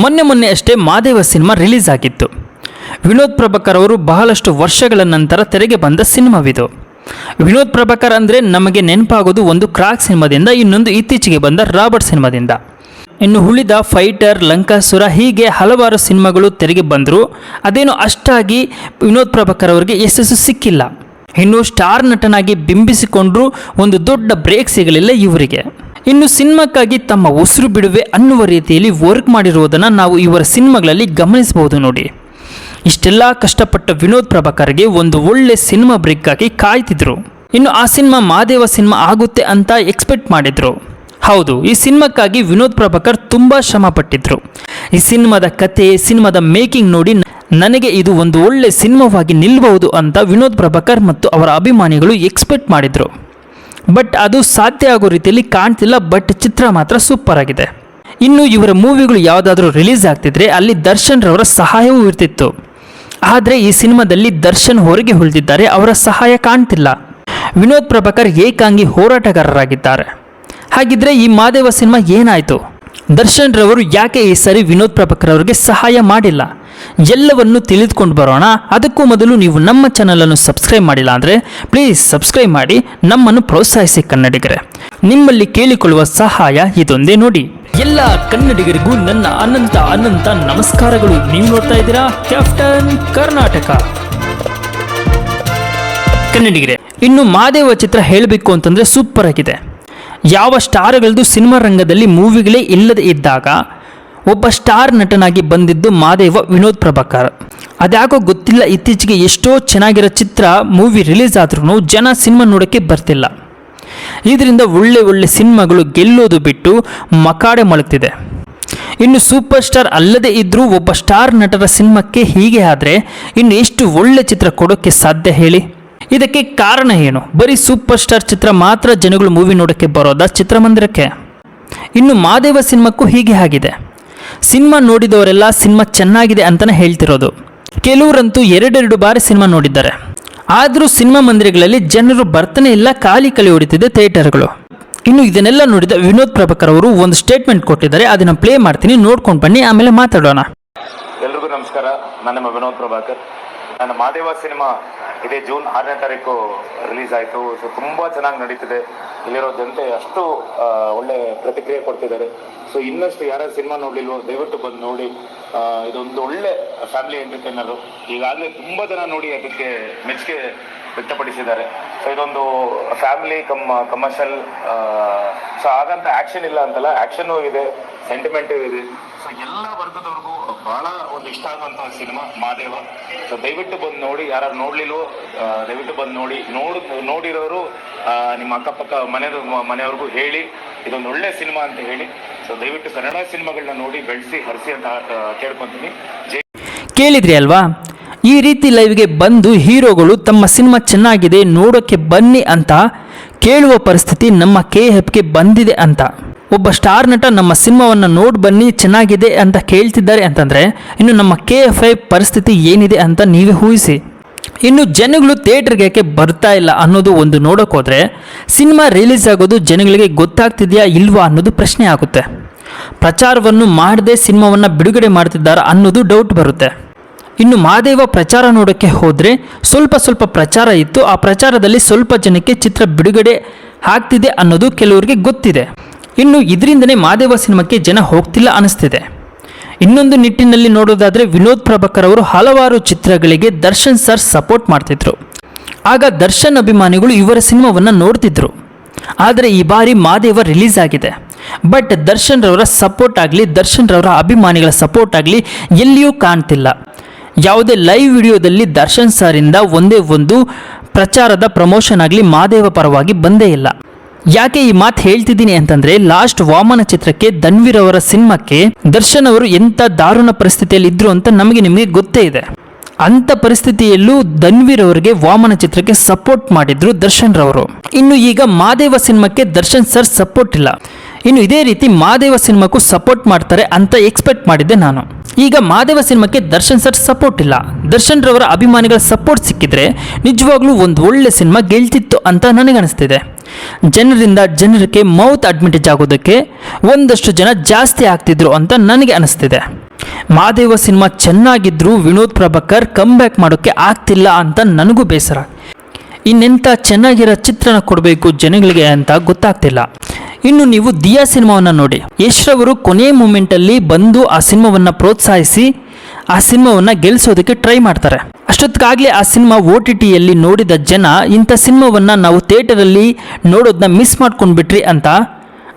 ಮೊನ್ನೆ ಮೊನ್ನೆ ಅಷ್ಟೇ ಮಾದೇವ ಸಿನಿಮಾ ರಿಲೀಸ್ ಆಗಿತ್ತು. ವಿನೋದ್ ಪ್ರಭಾಕರ್ ಅವರು ಬಹಳಷ್ಟು ವರ್ಷಗಳ ನಂತರ ತೆರೆಗೆ ಬಂದ ಸಿನಿಮಾವಿದು. ವಿನೋದ್ ಪ್ರಭಾಕರ್ ಅಂದರೆ ನಮಗೆ ನೆನಪಾಗೋದು ಒಂದು ಕ್ರಾಕ್ ಸಿನಿಮಾದಿಂದ ಇನ್ನೊಂದು ಇತ್ತೀಚೆಗೆ ಬಂದ ರಾಬರ್ಟ್ ಸಿನಿಮಾದಿಂದ. ಇನ್ನು ಉಳಿದ ಫೈಟರ್, ಲಂಕಾಸುರ ಹೀಗೆ ಹಲವಾರು ಸಿನಿಮಾಗಳು ತೆರೆಗೆ ಬಂದರೂ. ಅದೇನು ಅಷ್ಟಾಗಿ ವಿನೋದ್ ಪ್ರಭಾಕರ್ ಅವರಿಗೆ ಯಶಸ್ಸು ಸಿಕ್ಕಿಲ್ಲ. ಇನ್ನು ಸ್ಟಾರ್ ನಟನಾಗಿ ಬಿಂಬಿಸಿಕೊಂಡರೂ ಒಂದು ದೊಡ್ಡ ಬ್ರೇಕ್ ಸಿಗಲಿಲ್ಲ ಇವರಿಗೆ. ಇನ್ನು ಸಿನಿಮಾಕ್ಕಾಗಿ ತಮ್ಮ ಉಸಿರು ಬಿಡುವೆ ಅನ್ನುವ ರೀತಿಯಲ್ಲಿ ವರ್ಕ್ ಮಾಡಿರುವುದನ್ನು ನಾವು ಇವರ ಸಿನಿಮಾಗಳಲ್ಲಿ ಗಮನಿಸಬಹುದು ನೋಡಿ. ಇಷ್ಟೆಲ್ಲ ಕಷ್ಟಪಟ್ಟ ವಿನೋದ್ ಪ್ರಭಾಕರ್ಗೆ ಒಂದು ಒಳ್ಳೆ ಸಿನಿಮಾ ಬ್ರೇಕ್ಗಾಗಿ ಕಾಯ್ತಿದ್ರು. ಇನ್ನು ಆ ಸಿನಿಮಾ ಮಾದೇವ ಸಿನಿಮಾ ಆಗುತ್ತೆ ಅಂತ ಎಕ್ಸ್ಪೆಕ್ಟ್ ಮಾಡಿದ್ರು. ಹೌದು, ಈ ಸಿನಿಮಾಕ್ಕಾಗಿ ವಿನೋದ್ ಪ್ರಭಾಕರ್ ತುಂಬ ಶ್ರಮ ಪಟ್ಟಿದ್ರು. ಈ ಸಿನಿಮಾದ ಕತೆ, ಸಿನಿಮಾದ ಮೇಕಿಂಗ್ ನೋಡಿ ನನಗೆ ಇದು ಒಂದು ಒಳ್ಳೆ ಸಿನಿಮಾವಾಗಿ ನಿಲ್ಲಬಹುದು ಅಂತ ವಿನೋದ್ ಪ್ರಭಾಕರ್ ಮತ್ತು ಅವರ ಅಭಿಮಾನಿಗಳು ಎಕ್ಸ್ಪೆಕ್ಟ್ ಮಾಡಿದ್ರು. ಬಟ್ ಅದು ಸಾಧ್ಯ ಆಗೋ ರೀತಿಯಲ್ಲಿ ಕಾಣ್ತಿಲ್ಲ ಬಟ್ ಚಿತ್ರ ಮಾತ್ರ ಸೂಪರ್ ಆಗಿದೆ. ಇನ್ನು ಇವರ ಮೂವಿಗಳು ಯಾವುದಾದ್ರೂ ರಿಲೀಸ್ ಆಗ್ತಿದ್ರೆ ಅಲ್ಲಿ ದರ್ಶನ್ ರವರ ಸಹಾಯವೂ ಇರ್ತಿತ್ತು. ಆದರೆ ಈ ಸಿನಿಮಾದಲ್ಲಿ ದರ್ಶನ್ ಹೊರಗೆ ಉಳಿದಿದ್ದಾರೆ, ಅವರ ಸಹಾಯ ಕಾಣ್ತಿಲ್ಲ. ವಿನೋದ್ ಪ್ರಭಾಕರ್ ಏಕಾಂಗಿ ಹೋರಾಟಗಾರರಾಗಿದ್ದಾರೆ. ಹಾಗಿದ್ರೆ ಈ ಮಾದೇವ ಸಿನಿಮಾ ಏನಾಯಿತು? ದರ್ಶನ್ ರವರು ಯಾಕೆ ಈ ಸರಿ ವಿನೋದ್ ಪ್ರಭಾಕರ್ ಅವರಿಗೆ ಸಹಾಯ ಮಾಡಿಲ್ಲ? ಎಲ್ಲವನ್ನು ತಿಳಿದುಕೊಂಡು ಬರೋಣ. ಅದಕ್ಕೂ ಮೊದಲು ನೀವು ನಮ್ಮ ಚಾನಲನ್ನು ಸಬ್ಸ್ಕ್ರೈಬ್ ಮಾಡಿಲ್ಲ ಅಂದರೆ ಪ್ಲೀಸ್ ಸಬ್ಸ್ಕ್ರೈಬ್ ಮಾಡಿ, ನಮ್ಮನ್ನು ಪ್ರೋತ್ಸಾಹಿಸಿ ಕನ್ನಡಿಗರೇ. ನಿಮ್ಮಲ್ಲಿ ಕೇಳಿಕೊಳ್ಳುವ ಸಹಾಯ ಇದೊಂದೇ ನೋಡಿ. ಎಲ್ಲ ಕನ್ನಡಿಗರಿಗೂ ನನ್ನ ಅನಂತ ಅನಂತ ನಮಸ್ಕಾರಗಳು. ನೀವು ನೋಡ್ತಾ ಇದ್ದೀರಾ ಕ್ಯಾಪ್ಟನ್ ಕರ್ನಾಟಕ. ಕನ್ನಡಿಗರೇ, ಇನ್ನು ಮಾದೇವ ಚಿತ್ರ ಹೇಳಬೇಕು ಅಂತಂದರೆ ಸೂಪರ್ ಆಗಿದೆ. ಯಾವ ಸ್ಟಾರ್ಗಳದ್ದು ಸಿನಿಮಾ ರಂಗದಲ್ಲಿ ಮೂವಿಗಳೇ ಇಲ್ಲದೆ ಇದ್ದಾಗ ಒಬ್ಬ ಸ್ಟಾರ್ ನಟನಾಗಿ ಬಂದಿದ್ದು ಮಾದೇವ ವಿನೋದ್ ಪ್ರಭಾಕರ್. ಅದ್ಯಾಕೋ ಗೊತ್ತಿಲ್ಲ ಇತ್ತೀಚೆಗೆ ಎಷ್ಟೋ ಚೆನ್ನಾಗಿರೋ ಚಿತ್ರ, ಮೂವಿ ರಿಲೀಸ್ ಆದ್ರೂ ಜನ ಸಿನಿಮಾ ನೋಡೋಕ್ಕೆ ಬರ್ತಿಲ್ಲ. ಇದರಿಂದ ಒಳ್ಳೆ ಒಳ್ಳೆ ಸಿನಿಮಾಗಳು ಗೆಲ್ಲೋದು ಬಿಟ್ಟು ಮಕಾಡೆ ಮಲಗ್ತಿದೆ. ಇನ್ನು ಸೂಪರ್ ಸ್ಟಾರ್ ಅಲ್ಲದೆ ಇದ್ದರೂ ಒಬ್ಬ ಸ್ಟಾರ್ ನಟರ ಸಿನಿಮಾಕ್ಕೆ ಹೀಗೆ ಆದರೆ ಇನ್ನು ಎಷ್ಟು ಒಳ್ಳೆ ಚಿತ್ರ ಕೊಡೋಕ್ಕೆ ಸಾಧ್ಯ ಹೇಳಿ? ಇದಕ್ಕೆ ಕಾರಣ ಏನು? ಬರೀ ಸೂಪರ್ ಸ್ಟಾರ್ ಚಿತ್ರ ಮಾತ್ರ ಜನಗಳು ಮೂವಿ ನೋಡೋಕ್ಕೆ ಬರೋದಾ ಚಿತ್ರಮಂದಿರಕ್ಕೆ? ಇನ್ನು ಮಾದೇವ ಸಿನಿಮಾಕ್ಕೂ ಹೀಗೆ ಆಗಿದೆ. ಸಿನಿಮಾ ನೋಡಿದವರೆಲ್ಲ ಸಿನಿಮಾ ಚೆನ್ನಾಗಿದೆ ಅಂತಲೇ ಹೇಳ್ತಿರೋದು. ಕೆಲವರಂತೂ ಎರಡೆರಡು ಬಾರಿ ಸಿನಿಮಾ ನೋಡಿದ್ದಾರೆ. ಆದರೂ ಸಿನಿಮಾ ಮಂದಿರಗಳಲ್ಲಿ ಜನರು ಬರ್ತಾನೆ ಇಲ್ಲ, ಖಾಲಿ ಕಲಿ ಹೊಡಿತಿದೆ ಥಿಯೇಟರ್ಗಳು. ಇನ್ನು ಇದನ್ನೆಲ್ಲ ನೋಡಿದ ವಿನೋದ್ ಪ್ರಭಾಕರ್ ಅವರು ಒಂದು ಸ್ಟೇಟ್ಮೆಂಟ್ ಕೊಟ್ಟಿದ್ದಾರೆ, ಅದನ್ನು ಪ್ಲೇ ಮಾಡ್ತೀನಿ, ನೋಡ್ಕೊಂಡು ಬನ್ನಿ, ಆಮೇಲೆ ಮಾತಾಡೋಣ. ಎಲ್ರಿಗೂ ನಮಸ್ಕಾರ ನಾನು ವಿನೋದ್ ಪ್ರಭಾಕರ್. ನನ್ನ ಮಾದೇವ ಸಿನಿಮಾ ಇದೇ ಜೂನ್ ಆರನೇ ತಾರೀಕು ರಿಲೀಸ್ ಆಯಿತು. ಸೊ ತುಂಬ ಚೆನ್ನಾಗಿ ನಡೀತಿದೆ. ಇಲ್ಲಿರೋ ಜನತೆ ಅಷ್ಟು ಒಳ್ಳೆ ಪ್ರತಿಕ್ರಿಯೆ ಕೊಡ್ತಿದ್ದಾರೆ. ಸೊ ಇನ್ನಷ್ಟು ಯಾರ್ಯಾರು ಸಿನಿಮಾ ನೋಡ್ಲಿಲ್ವೋ, ದಯವಿಟ್ಟು ಬಂದು ನೋಡಿ. ಇದೊಂದು ಒಳ್ಳೆ ಫ್ಯಾಮಿಲಿ ಎಂಟರ್ಟೈನರ್ ಈಗಾಗಲೇ ತುಂಬ ಜನ ನೋಡಿ ಅದಕ್ಕೆ ಮೆಚ್ಚುಗೆ ವ್ಯಕ್ತಪಡಿಸಿದ್ದಾರೆ. ಸೊ ಇದೊಂದು ಫ್ಯಾಮಿಲಿ ಕಮ್ ಕಮರ್ಷಿಯಲ್ ಸೊ ಹಾಗಂತ ಆ್ಯಕ್ಷನ್ ಇಲ್ಲ ಅಂತಲ್ಲ ಆಕ್ಷನ್ ಇದೆ ಸೆಂಟಿಮೆಂಟು ಇದೆ. ಸೊ ಎಲ್ಲ ವರ್ಗದವ್ರಿಗೂ ಬಹಳ ಒಂದು ಇಷ್ಟ ಆಗುವಂತಹ ಸಿನಿಮಾ ಮಾದೇವ ಸೊ ದಯವಿಟ್ಟು ಬಂದು ನೋಡಿ ಯಾರು ನೋಡ್ಲಿಲ್ವೋ ದಯವಿಟ್ಟು ಬಂದು ನೋಡಿ. ನೋಡ್, ನೋಡಿರೋರು ನಿಮ್ಮ ಅಕ್ಕಪಕ್ಕ ಮನೆ ಮನೆಯವ್ರಿಗೂ ಹೇಳಿ. ಇದೊಂದು ಒಳ್ಳೆ ಸಿನಿಮಾ ಅಂತ ಹೇಳಿ. ಸೊ ದಯವಿಟ್ಟು ಕನ್ನಡ ಸಿನಿಮಾಗಳನ್ನ ನೋಡಿ, ಬೆಳೆಸಿ, ಹರಿಸಿ ಅಂತ ಕೇಳ್ಕೊಂತೀನಿ. ಕೇಳಿದ್ರಿ ಅಲ್ವಾ? ಈ ರೀತಿ ಲೈವ್ಗೆ ಬಂದು ಹೀರೋಗಳು ತಮ್ಮ ಸಿನಿಮಾ ಚೆನ್ನಾಗಿದೆ ನೋಡೋಕ್ಕೆ ಬನ್ನಿ ಅಂತ ಕೇಳುವ ಪರಿಸ್ಥಿತಿ ನಮ್ಮ ಕೆ ಎಫ್ಗೆ ಬಂದಿದೆ ಅಂತ. ಒಬ್ಬ ಸ್ಟಾರ್ ನಟ ನಮ್ಮ ಸಿನಿಮಾವನ್ನು ನೋಡಿ ಬನ್ನಿ, ಚೆನ್ನಾಗಿದೆ ಅಂತ ಕೇಳ್ತಿದ್ದಾರೆ ಅಂತಂದರೆ, ಇನ್ನು ನಮ್ಮ ಕೆ ಎಫ್ ಐ ಪರಿಸ್ಥಿತಿ ಏನಿದೆ ಅಂತ ನೀವೇ ಊಹಿಸಿ. ಇನ್ನು ಜನಗಳು ಥಿಯೇಟರ್ಗೆ ಯಾಕೆ ಬರ್ತಾ ಇಲ್ಲ ಅನ್ನೋದು ಒಂದು ನೋಡೋಕ್ಕೋದ್ರೆ ಸಿನಿಮಾ ರಿಲೀಸ್ ಆಗೋದು ಜನಗಳಿಗೆ ಗೊತ್ತಾಗ್ತಿದೆಯಾ ಇಲ್ವಾ ಅನ್ನೋದು ಪ್ರಶ್ನೆ ಆಗುತ್ತೆ. ಪ್ರಚಾರವನ್ನು ಮಾಡದೆ ಸಿನಿಮಾವನ್ನು ಬಿಡುಗಡೆ ಮಾಡ್ತಿದ್ದಾರಾ ಅನ್ನೋದು ಡೌಟ್ ಬರುತ್ತೆ. ಇನ್ನು ಮಾದೇವ ಪ್ರಚಾರ ನೋಡೋಕ್ಕೆ ಹೋದರೆ ಸ್ವಲ್ಪ ಸ್ವಲ್ಪ ಪ್ರಚಾರ ಇತ್ತು, ಆ ಪ್ರಚಾರದಲ್ಲಿ ಸ್ವಲ್ಪ ಜನಕ್ಕೆ ಚಿತ್ರ ಬಿಡುಗಡೆ ಆಗ್ತಿದೆ ಅನ್ನೋದು ಕೆಲವರಿಗೆ ಗೊತ್ತಿದೆ. ಇನ್ನು ಇದರಿಂದನೇ ಮಾದೇವ ಸಿನಿಮಾಕ್ಕೆ ಜನ ಹೋಗ್ತಿಲ್ಲ ಅನಿಸ್ತಿದೆ ಇನ್ನೊಂದು ನಿಟ್ಟಿನಲ್ಲಿ ನೋಡೋದಾದರೆ ವಿನೋದ್ ಪ್ರಭಾಕರ್ ಅವರು ಹಲವಾರು ಚಿತ್ರಗಳಿಗೆ ದರ್ಶನ್ ಸರ್ ಸಪೋರ್ಟ್ ಮಾಡ್ತಿದ್ರು. ಆಗ ದರ್ಶನ್ ಅಭಿಮಾನಿಗಳು ಇವರ ಸಿನಿಮಾವನ್ನು ನೋಡ್ತಿದ್ರು. ಆದರೆ ಈ ಬಾರಿ ಮಾದೇವ ರಿಲೀಸ್ ಆಗಿದೆ. ಬಟ್ ದರ್ಶನ್ ರವರ ಸಪೋರ್ಟ್ ಆಗಲಿ, ದರ್ಶನ್ ರವರ ಅಭಿಮಾನಿಗಳ ಸಪೋರ್ಟ್ ಆಗಲಿ ಎಲ್ಲಿಯೂ ಕಾಣ್ತಿಲ್ಲ. ಯಾವುದೇ ಲೈವ್ ವಿಡಿಯೋದಲ್ಲಿ ದರ್ಶನ್ ಸರಿಂದ ಒಂದೇ ಒಂದು ಪ್ರಚಾರದ ಪ್ರಮೋಷನ್ ಆಗಲಿ ಮಾದೇವ ಪರವಾಗಿ ಬಂದೇ ಇಲ್ಲ. ಯಾಕೆ ಈ ಮಾತು ಹೇಳ್ತಿದ್ದೀನಿ ಅಂತಂದ್ರೆ ಲಾಸ್ಟ್ ವಾಮನ ಚಿತ್ರಕ್ಕೆ ಧನ್ವೀರ್ ಅವರ ಸಿನಿಮಾಕ್ಕೆ ದರ್ಶನ್ ಅವರು ಎಂತ ದಾರುಣ ಪರಿಸ್ಥಿತಿಯಲ್ಲಿ ಇದ್ರು ಅಂತ ನಮಗೆ ನಿಮಗೆ ಗೊತ್ತೇ ಇದೆ. ಅಂತ ಪರಿಸ್ಥಿತಿಯಲ್ಲೂ ಧನ್ವೀರ್ ಅವರಿಗೆ ವಾಮನ ಚಿತ್ರಕ್ಕೆ ಸಪೋರ್ಟ್ ಮಾಡಿದ್ರು ದರ್ಶನ್ ರವರು. ಇನ್ನು ಈಗ ಮಾದೇವ ಸಿನಿಮಾಕ್ಕೆ ದರ್ಶನ್ ಸರ್ ಸಪೋರ್ಟ್ ಇಲ್ಲ. ಇನ್ನು ಇದೇ ರೀತಿ ಮಾದೇವ ಸಿನಿಮಾಕ್ಕೂ ಸಪೋರ್ಟ್ ಮಾಡ್ತಾರೆ ಅಂತ ಎಕ್ಸ್ಪೆಕ್ಟ್ ಮಾಡಿದ್ದೆ ನಾನು. ಈಗ ಮಾದೇವ ಸಿನಿಮಾಕ್ಕೆ ದರ್ಶನ್ ಸರ್ ಸಪೋರ್ಟ್ ಇಲ್ಲ. ದರ್ಶನ್ ರವರ ಅಭಿಮಾನಿಗಳ ಸಪೋರ್ಟ್ ಸಿಕ್ಕಿದ್ರೆ ನಿಜವಾಗ್ಲೂ ಒಂದು ಒಳ್ಳೆ ಸಿನಿಮಾ ಗೆಲ್ತಿತ್ತು ಅಂತ ನನಗನ್ನಿಸ್ತಿದೆ. ಜನರಿಂದ ಜನರಿಗೆ ಮೌತ್ ಅಡ್ಮಿಟೇಜ್ ಆಗೋದಕ್ಕೆ ಒಂದಷ್ಟು ಜನ ಜಾಸ್ತಿ ಆಗ್ತಿದ್ರು ಅಂತ ನನಗೆ ಅನಿಸ್ತಿದೆ. ಮಾದೇವ ಸಿನಿಮಾ ಚೆನ್ನಾಗಿದ್ದರೂ ವಿನೋದ್ ಪ್ರಭಾಕರ್ ಕಮ್ ಬ್ಯಾಕ್ ಮಾಡೋಕ್ಕೆ ಆಗ್ತಿಲ್ಲ ಅಂತ ನನಗೂ ಬೇಸರ. ಇನ್ನೆಂಥ ಚೆನ್ನಾಗಿರೋ ಚಿತ್ರಣ ಕೊಡಬೇಕು ಜನಗಳಿಗೆ ಅಂತ ಗೊತ್ತಾಗ್ತಿಲ್ಲ. ಇನ್ನು ನೀವು ದಿಯಾ ಸಿನಿಮಾವನ್ನು ನೋಡಿ. ಯಶ್ರವರು ಕೊನೆಯ ಮೂಮೆಂಟಲ್ಲಿ ಬಂದು ಆ ಸಿನಿಮಾವನ್ನು ಪ್ರೋತ್ಸಾಹಿಸಿ ಆ ಸಿನಿಮಾವನ್ನು ಗೆಲ್ಲಿಸೋದಕ್ಕೆ ಟ್ರೈ ಮಾಡ್ತಾರೆ. ಅಷ್ಟೊತ್ತಿಗಾಗಲೇ ಆ ಸಿನಿಮಾ ಓ ಟಿ ಟಿಯಲ್ಲಿ ನೋಡಿದ ಜನ, ಇಂಥ ಸಿನಿಮಾವನ್ನು ನಾವು ಥಿಯೇಟರಲ್ಲಿ ನೋಡೋದನ್ನ ಮಿಸ್ ಮಾಡ್ಕೊಂಡ್ಬಿಟ್ರಿ ಅಂತ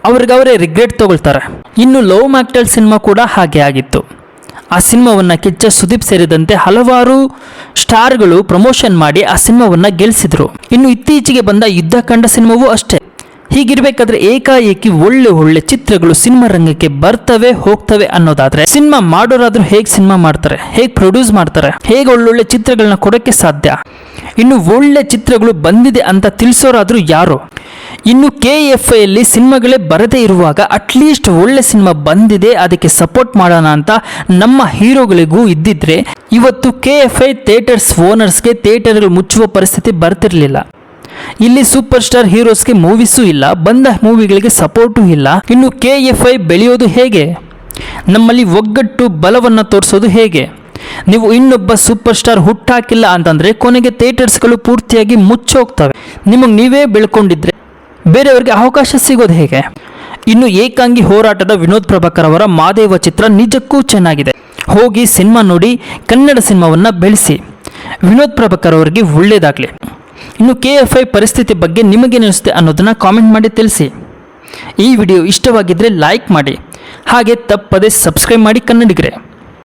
ಅವ್ರಿಗವರೇ ರಿಗ್ರೆಟ್ ತೊಗೊಳ್ತಾರೆ. ಇನ್ನು ಲವ್ ಮ್ಯಾಕ್ಟಲ್ ಸಿನಿಮಾ ಕೂಡ ಹಾಗೆ ಆಗಿತ್ತು. ಆ ಸಿನಿಮಾವನ್ನು ಕಿಚ್ಚ ಸುದೀಪ್ ಸೇರಿದಂತೆ ಹಲವಾರು ಸ್ಟಾರ್ಗಳು ಪ್ರಮೋಷನ್ ಮಾಡಿ ಆ ಸಿನಿಮಾವನ್ನು ಗೆಲ್ಲಿಸಿದರು ಇನ್ನು ಇತ್ತೀಚೆಗೆ ಬಂದ ಯುದ್ಧ ಕಂಡ ಸಿನಿಮಾವೂ ಅಷ್ಟೇ. ಹೀಗಿರ್ಬೇಕಾದ್ರೆ ಏಕಾಏಕಿ ಒಳ್ಳೆ ಒಳ್ಳೆ ಚಿತ್ರಗಳು ಸಿನಿಮಾ ರಂಗಕ್ಕೆ ಬರ್ತವೆ, ಹೋಗ್ತವೆ ಅನ್ನೋದಾದ್ರೆ ಸಿನಿಮಾ ಮಾಡೋರಾದ್ರೂ ಹೇಗೆ ಸಿನಿಮಾ ಮಾಡ್ತಾರೆ, ಹೇಗೆ ಪ್ರೊಡ್ಯೂಸ್ ಮಾಡ್ತಾರೆ, ಹೇಗೆ ಒಳ್ಳೊಳ್ಳೆ ಚಿತ್ರಗಳನ್ನ ಕೊಡೋಕ್ಕೆ ಸಾಧ್ಯ? ಇನ್ನು ಒಳ್ಳೆ ಚಿತ್ರಗಳು ಬಂದಿದೆ ಅಂತ ತಿಳಿಸೋರಾದ್ರೂ ಯಾರು? ಇನ್ನು ಕೆ ಎಫ್ ಐಯಲ್ಲಿ ಸಿನಿಮಾಗಳೇ ಬರದೇ ಇರುವಾಗ ಅಟ್ಲೀಸ್ಟ್ ಒಳ್ಳೆ ಸಿನಿಮಾ ಬಂದಿದೆ, ಅದಕ್ಕೆ ಸಪೋರ್ಟ್ ಮಾಡೋಣ ಅಂತ ನಮ್ಮ ಹೀರೋಗಳಿಗೂ ಇದ್ದಿದ್ರೆ ಇವತ್ತು ಕೆ ಎಫ್ ಐ ಥಿಯೇಟರ್ಸ್ ಓನರ್ಸ್ಗೆ ಥಿಯೇಟರ್ಗಳು ಮುಚ್ಚುವ ಪರಿಸ್ಥಿತಿ ಬರ್ತಿರ್ಲಿಲ್ಲ. ಇಲ್ಲಿ ಸೂಪರ್ ಸ್ಟಾರ್ ಹೀರೋಸ್ಗೆ ಮೂವೀಸು ಇಲ್ಲ, ಬಂದ ಮೂವಿಗಳಿಗೆ ಸಪೋರ್ಟು ಇಲ್ಲ. ಇನ್ನು ಕೆ ಎಫ್ ಐ ಬೆಳೆಯೋದು ಹೇಗೆ? ನಮ್ಮಲ್ಲಿ ಒಗ್ಗಟ್ಟು ಬಲವನ್ನು ತೋರಿಸೋದು ಹೇಗೆ? ನೀವು ಇನ್ನೊಬ್ಬ ಸೂಪರ್ ಸ್ಟಾರ್ ಹುಟ್ಟಾಕಿಲ್ಲ ಅಂತಂದರೆ ಕೊನೆಗೆ ಥಿಯೇಟರ್ಸ್ಗಳು ಪೂರ್ತಿಯಾಗಿ ಮುಚ್ಚೋಗ್ತವೆ. ನಿಮಗೆ ನೀವೇ ಬೆಳ್ಕೊಂಡಿದ್ರೆ ಬೇರೆಯವರಿಗೆ ಅವಕಾಶ ಸಿಗೋದು ಹೇಗೆ? ಇನ್ನು ಏಕಾಂಗಿ ಹೋರಾಟದ ವಿನೋದ್ ಪ್ರಭಾಕರ್ ಅವರ ಮಾದೇವ ಚಿತ್ರ ನಿಜಕ್ಕೂ ಚೆನ್ನಾಗಿದೆ. ಹೋಗಿ ಸಿನಿಮಾ ನೋಡಿ ಕನ್ನಡ ಸಿನಿಮಾವನ್ನು ಬೆಳೆಸಿ. ವಿನೋದ್ ಪ್ರಭಾಕರ್ ಅವರಿಗೆ ಒಳ್ಳೆಯದಾಗಲಿ ಇನ್ನು ಕೆ ಎಫ್ ಐ ಪರಿಸ್ಥಿತಿ ಬಗ್ಗೆ ನಿಮಗೇನಿಸುತ್ತೆ ಅನ್ನೋದನ್ನು ಕಾಮೆಂಟ್ ಮಾಡಿ ತಿಳಿಸಿ. ಈ ವಿಡಿಯೋ ಇಷ್ಟವಾಗಿದ್ದರೆ ಲೈಕ್ ಮಾಡಿ. ಹಾಗೆ ತಪ್ಪದೇ ಸಬ್ಸ್ಕ್ರೈಬ್ ಮಾಡಿ ಕನ್ನಡಿಗರೆ.